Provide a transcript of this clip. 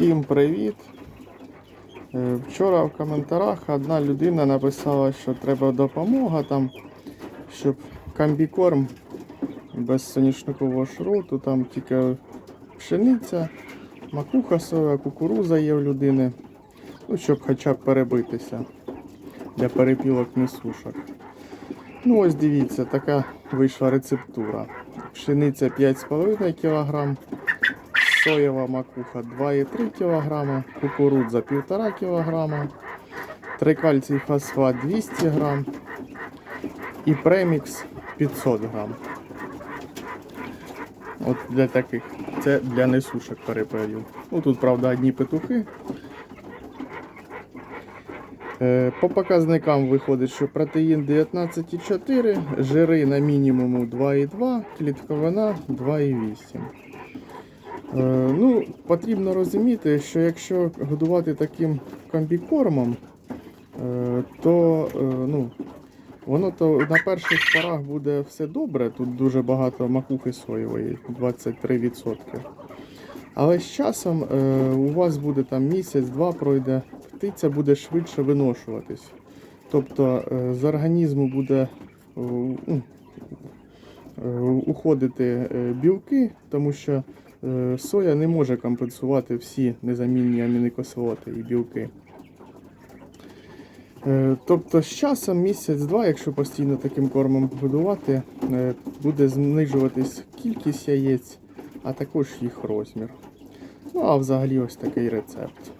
Всім привіт! Е, Вчора в коментарях одна людина написала, що треба допомога там, щоб комбікорм без соняшникового шроту, там тільки пшениця, макуха соя, кукуруза є в людини. Ну, щоб хоча б перебитися для перепілок несушок. Ну ось дивіться, така вийшла рецептура. Пшениця 5,5 кг, соєва макуха 2,3 кг, кукурудза 1,5 кг, трикальцій фосфат 200 г і премікс 500 г. От для таких. Це для несушок перепелів. Ну тут, правда, одні петухи. Е, По показникам виходить, що протеїн 19,4, жири на мінімуму 2,2, клітковина 2,8. Е, Ну, потрібно розуміти, що якщо годувати таким комбікормом, е, то е, ну, воно то на перших порах буде все добре. Тут дуже багато макухи соєвої, 23%. Але з часом у вас буде там місяць-два пройде, птиця буде швидше виношуватись. Тобто з організму буде ну, уходити білки, тому що соя не може компенсувати всі незамінні амінокислоти і білки. Е, Тобто з часом місяць-два, якщо постійно таким кормом годувати, е, буде знижуватись кількість яєць, а також їх розмір. Ну а взагалі ось такий рецепт.